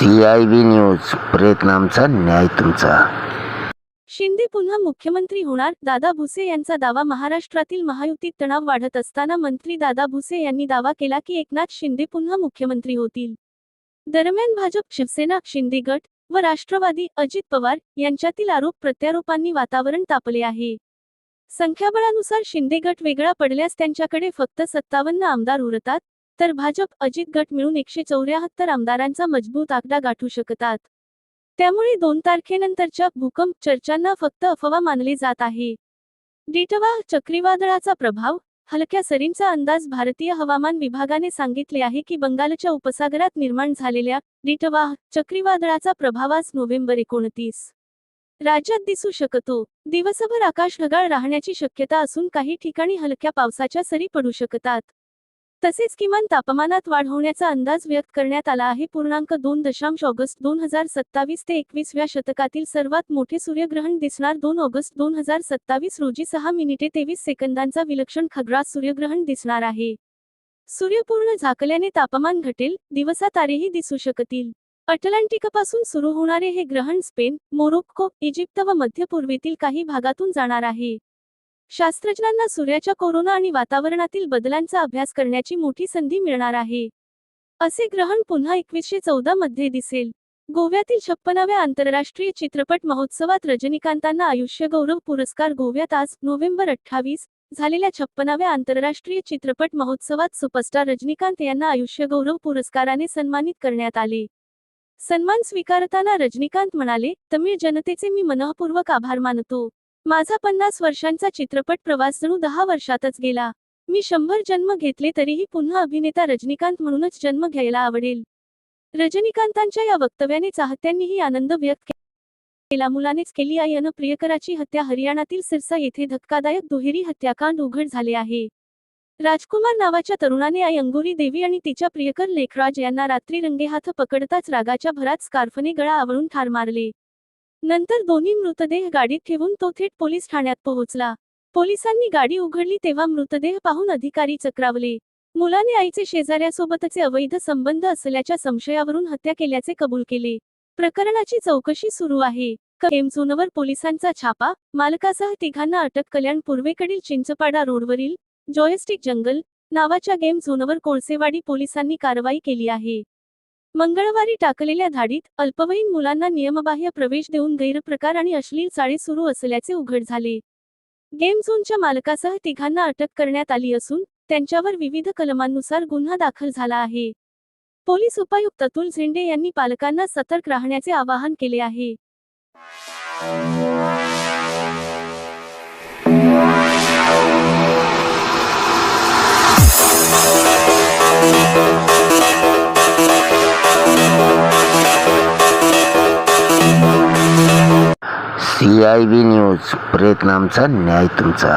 C I B news प्रयत्न आमचा न्याय तुमचा. शिंदे पुन्हा मुख्यमंत्री होणार? दादा भुसे यांचा दावा महाराष्ट्रातील महायुतीत तणाव वाढत असताना मंत्री दादा भुसे यांनी दावा केला की एकनाथ शिंदे पुन्हा मुख्यमंत्री होतील. दरम्यान भाजप शिवसेना शिंदे गट व राष्ट्रवादी अजित पवार यांच्यातील आरोप प्रत्यारोपांनी वातावरण तापले आहे. संख्याबळानुसार शिंदे गट वेगळा पडल्यास त्यांच्याकडे फक्त सत्तावन्न आमदार उरतात. तर भाजप अजित गट मिळून एकशे चौऱ्याहत्तर आमदारांचा मजबूत आकडा गाठू शकतात. त्यामुळे दोन तारखेनंतरच्या भूकंप चर्चांना फक्त अफवा मानली जात आहे. डिटवा चक्रीवादळाचा प्रभाव हलक्या सरींचा अंदाज भारतीय हवामान विभागाने सांगितले आहे की बंगालच्या उपसागरात निर्माण झालेल्या डिटवा चक्रीवादळाचा प्रभाव आज नोव्हेंबर एकोणतीस. राज्यात दिसू शकतो. दिवसभर आकाश ढगाळ राहण्याची शक्यता असून काही ठिकाणी हलक्या पावसाच्या सरी पडू शकतात. तसेच किमान तापमानात वाढ होण्याचा अंदाज व्यक्त करण्यात आला आहे. पूर्णांक दोन दशांश ऑगस्ट दोन हजार सत्तावीस ते एकवीसव्या शतकातील सर्वात मोठे सूर्यग्रहण दिसणार दोन ऑगस्ट दोन हजार सत्तावीस रोजी सहा मिनिटे तेवीस सेकंदांचा विलक्षण खग्रास सूर्यग्रहण दिसणार आहे. सूर्य पूर्ण झाकल्याने तापमान घटेल दिवसा तारेही दिसू शकतील. अटलांटिकपासून सुरू होणारे हे ग्रहण स्पेन मोरोक्को इजिप्त व मध्य पूर्वेतील काही भागातून जाणार आहे. शास्त्रज्ञांना सूर्याच्या कोरोना आणि वातावरणातील बदलांचा अभ्यास करण्याची मोठी संधी मिळणार आहे. असे ग्रहण पुन्हा एकवीसशे चौदा मध्ये दिसेल. गोव्यातील छप्पनाव्या आंतरराष्ट्रीय चित्रपट महोत्सवात रजनीकांतांना आयुष्य गौरव पुरस्कार गोव्यात आज नोव्हेंबर अठ्ठावीस झालेल्या छप्पनाव्या आंतरराष्ट्रीय चित्रपट महोत्सवात सुपरस्टार रजनीकांत यांना आयुष्य गौरव पुरस्काराने सन्मानित करण्यात आले. सन्मान स्वीकारताना रजनीकांत म्हणाले तमिळ जनतेचे मी मनःपूर्वक आभार मानतो. माझा पन्नास वर्षांचा चित्रपट प्रवास जणू दहा वर्षातच गेला. मी शंभर जन्म घेतले तरीही पुन्हा अभिनेता रजनीकांत म्हणूनच जन्म घ्यायला आवडेल. रजनीकांतांच्या या वक्तव्याने चाहत्यांनीही आनंद व्यक्त केला. मुलानेच केली आई अन प्रियकराची हत्या. हरियाणातील सिरसा येथे धक्कादायक दुहेरी हत्याकांड उघड झाले आहे. राजकुमार नावाच्या तरुणाने आई अंगुरी देवी आणि तिच्या प्रियकर लेखराज यांना रात्री रंगेहाथ पकडताच रागाच्या भरात स्कार्फने गळा आवळून ठार मारले. नंतर दोन्ही मृतदेह गाडीत ठेवून तो थेट पोलीस ठाण्यात पोहोचला. पोलिसांनी गाडी उघडली तेव्हा मृतदेह पाहून अधिकारी चक्रावले. मुलाने आईचे शेजाऱ्यासोबतचे अवैध संबंध असल्याच्या संशयावरून हत्या केल्याचे कबूल केले. प्रकरणाची चौकशी सुरू आहे. केमझोनवर पोलिसांचा छापा मालकासह तिघांना अटक कल्याण पूर्वेकडील चिंचपाडा रोडवरील जॉयस्टिक जंगल नावाच्या गेम झोनवर कोळसेवाडी पोलिसांनी कारवाई केली आहे. मंगळवारी टाकलेल्या धाडीत अल्पवयीन मुलांना नियमबाह्य प्रवेश देऊन गैरप्रकार आणि अश्लील चाळी सुरू असल्याचे उघड झाले. गेम झोनच्या मालकासह तिघांना अटक करण्यात आली असून त्यांच्यावर विविध कलमांनुसार गुन्हा दाखल झाला आहे. पोलीस उपायुक्त अतुल झेंडे यांनी पालकांना सतर्क राहण्याचे आवाहन केले आहे. सी आय बी न्यूज प्रयत्न आमचा न्याय तुमचा.